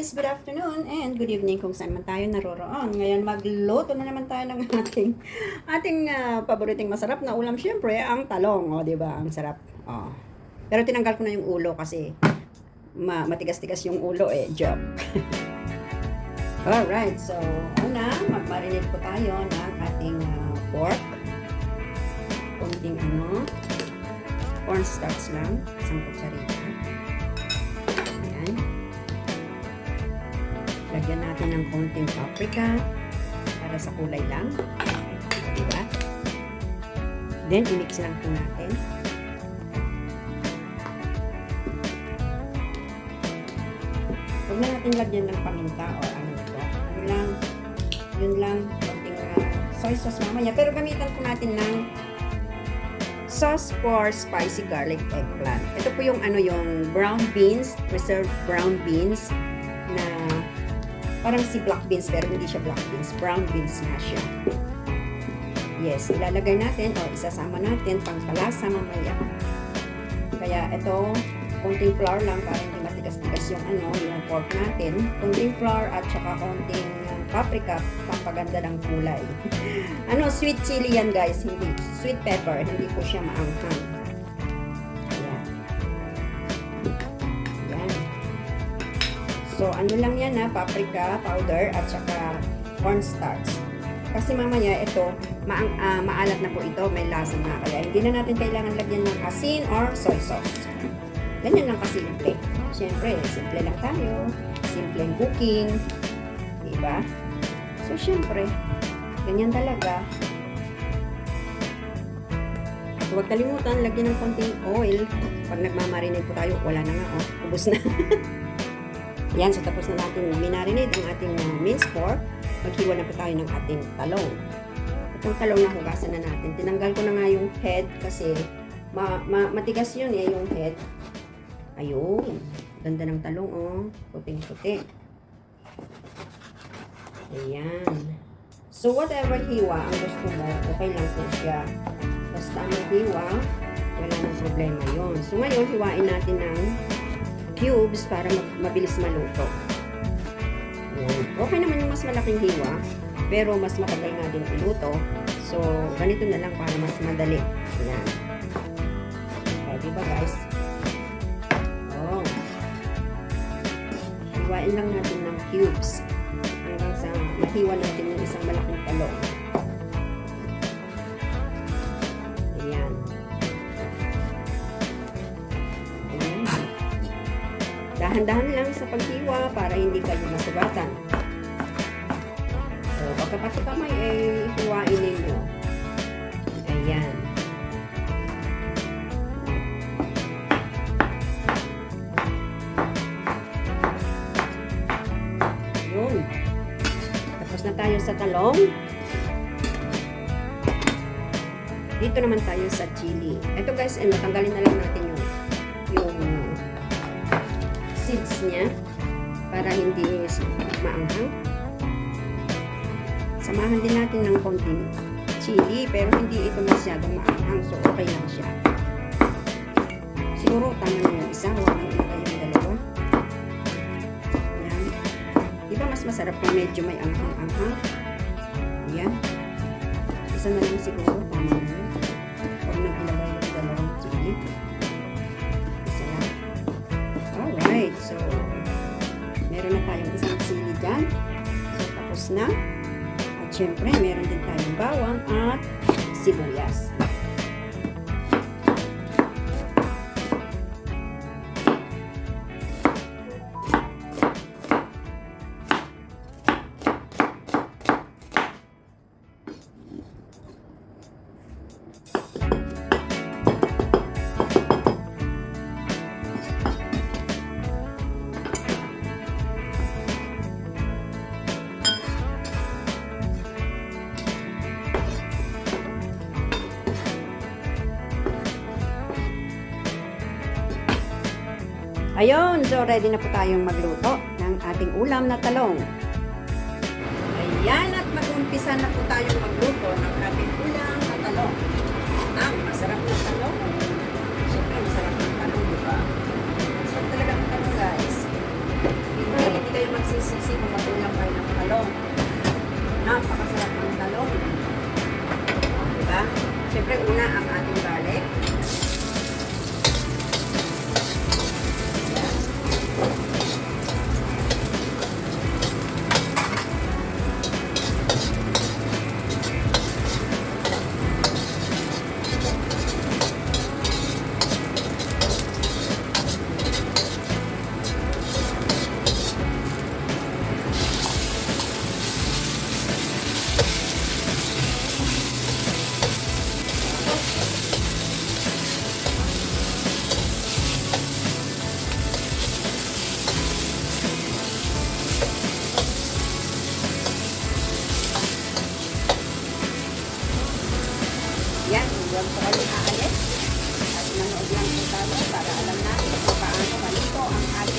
guys, good afternoon and good evening kung saan man tayo naroroon. Ngayon magluto na naman tayo ng ating ating uh, paboritong masarap na ulam syempre ang talong, oh, 'di ba? Ang sarap. Oh. Pero tinanggal ko na yung ulo kasi ma matigas-tigas yung ulo eh, joke. Alright, so una, mag-marinate po tayo ng ating uh, pork. Kunting ano, cornstarch lang, isang kutsarita. Lagyan natin ng konting paprika para sa kulay lang. Diba? Then, i-mix lang po natin. Huwag na natin lagyan ng paminta o ano ito. Ano lang, yun lang, konting uh, soy sauce mamaya. Pero gamitan po natin ng sauce for spicy garlic eggplant. Ito po yung ano yung brown beans, preserved brown beans parang si black beans pero hindi siya black beans. Brown beans na siya. Yes, ilalagay natin o isasama natin pang palasa mamaya. Kaya ito, konting flour lang para hindi matigas-tigas yung ano, yung pork natin. Konting flour at saka konting uh, paprika pampaganda ng kulay. ano, sweet chili yan guys, hindi sweet pepper, hindi po siya maanghang. So, ano lang yan ha, paprika powder at saka cornstarch. Kasi mamaya ito, maang, ah, maalat na po ito, may lasa na. Kaya hindi na natin kailangan lagyan ng asin or soy sauce. Ganyan lang kasimple. Siyempre, simple lang tayo. Simpleng cooking. Diba? So, siyempre, ganyan talaga. Huwag kalimutan, lagyan ng konting oil. Pag nagmamarinate po tayo, wala na nga, oh. Ubus na. Yan, so tapos na natin minarinate ang ating uh, minced pork. Maghiwa na po tayo ng ating talong. Itong talong na hugasan na natin. Tinanggal ko na nga yung head kasi ma, ma, matigas yun eh, yung head. Ayun. Ganda ng talong, oh. Puting-puti. Ayan. So, whatever hiwa ang gusto mo, okay lang po siya. Basta may hiwa, wala nang problema yon. So, ngayon, hiwain natin ng cubes para mabilis maluto. Ayan. Okay naman yung mas malaking hiwa, pero mas matagal nga din iluto. So, ganito na lang para mas madali. Ayan. O, diba guys? Oh. Hiwain lang natin ng cubes hanggang sa mahiwa natin yung isang malaking talong. Dahan-dahan lang sa paghiwa para hindi kayo masugatan. So, pagkapasok kamay, eh, hiwain ninyo. Ayan. Yun. Tapos na tayo sa talong. Dito naman tayo sa chili. Ito guys, ano, tanggalin na lang natin niya para hindi maanghang. Samahan din natin ng konting chili pero hindi ito masyadong maanghang so okay lang siya. Siguro tama na yung isa, huwag na ito yung dalawa. Yan. Di ba mas masarap kung medyo may anghang-anghang? Yan. Isa na lang siguro, tama na yun. Huwag na ilagay yung dalawang chili. Alright, so meron na tayong isang chili dyan. So tapos na. At syempre, meron din tayong bawang at sibuyas. Ayun, so ready na po tayong magluto ng ating ulam na talong. Ayan, at mag-umpisa na po tayong magluto ng ating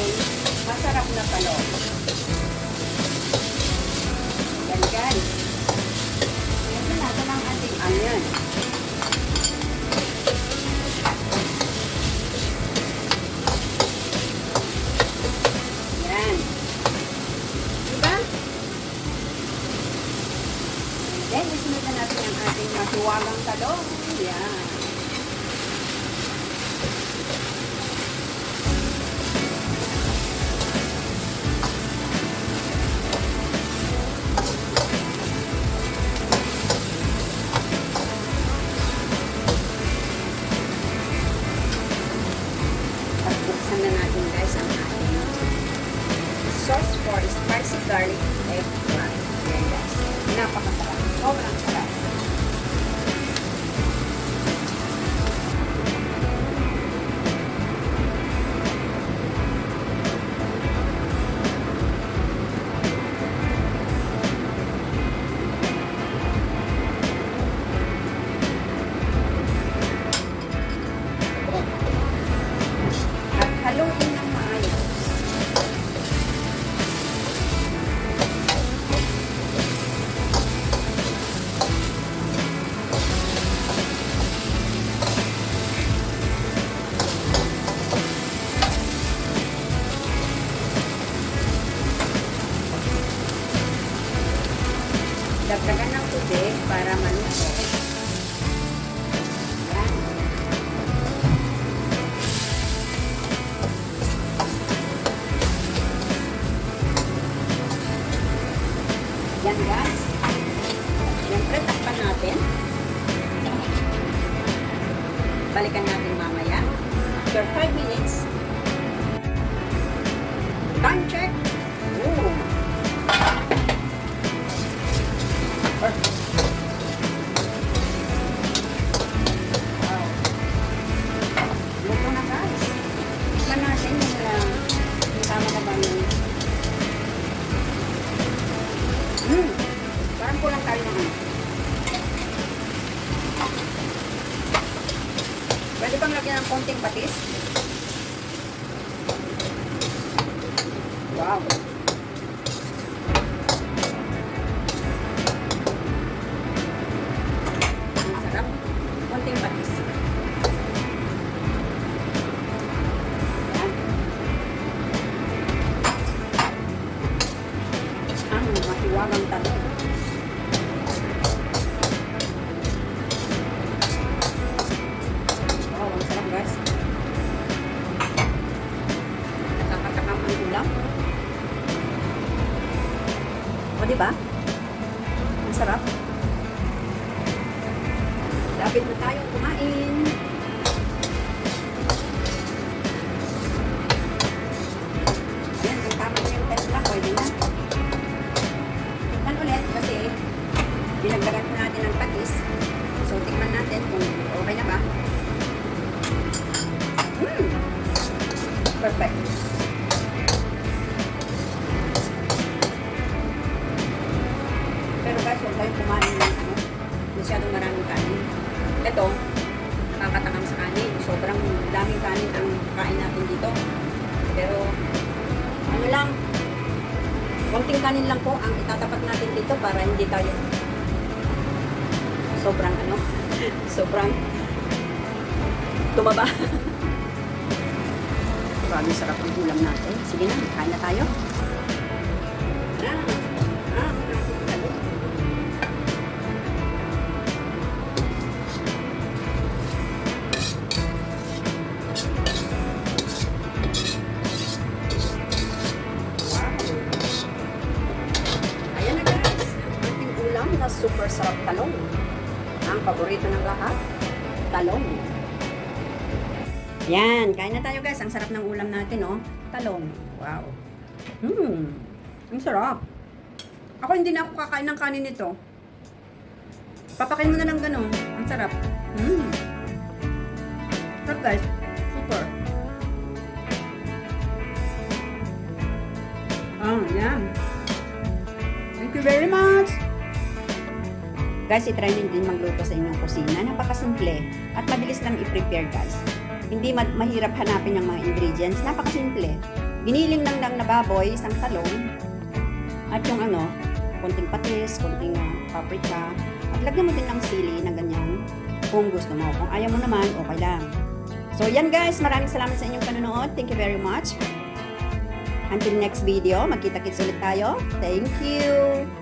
ating masarap na talong. Yan guys. Ito na, ito lang ating onion. Yan. Diba? Then, na natin ang ating mahiwagang talong. Yan. Sauce for spicy garlic egg fry. Yan guys. Napakasarap. Sobrang Yan guys. Siyempre, takpan natin. Balikan natin mamaya. After 5 minutes. Time check. Ooh. Kanin lang po ang itatapat natin dito para hindi tayo sobrang ano, sobrang tumaba. Grabe sarap ang ulam natin. Sige na, kain na tayo. Ah, ulam na super sarap talong. Ang paborito ng lahat, talong. Yan, kain na tayo guys. Ang sarap ng ulam natin, oh. Talong. Wow. Hmm, ang sarap. Ako hindi na ako kakain ng kanin nito. Papakain mo na lang ganun. Ang sarap. Hmm. Sarap guys. Super. Ah, yan. Thank you very much. Guys, itry nyo din magluto sa inyong kusina. Napakasimple at mabilis lang i-prepare guys. Hindi ma- mahirap hanapin yung mga ingredients. Napakasimple. Giniling lang lang na baboy, isang talong, at yung ano, konting patis, konting ah, paprika, at lagyan mo din ng sili na ganyan kung gusto mo. Kung ayaw mo naman, okay lang. So yan guys, maraming salamat sa inyong panonood. Thank you very much. Until next video, magkita-kits ulit tayo. Thank you!